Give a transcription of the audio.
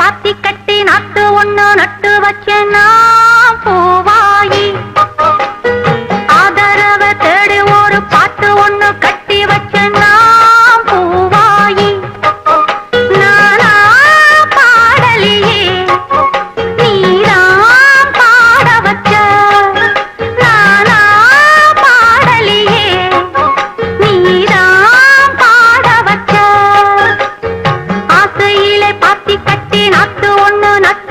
பாத்தி கட்டி நாட்டு ஒண்ணு நட்டு வச்சேன்னா பூவாயி. ஆதரவ தேடி ஒரு பாட்டு ஒண்ணு கட்டி வச்சேன்னா பூவாயி. நானா பாடலியே நீராம் பாட வச்ச. நானா பாடலியே நீராம் பாட வச்ச. ஆசையிலே பாத்தி கட்டி நூத்தி நாத்து ஒண்ணு நட்டு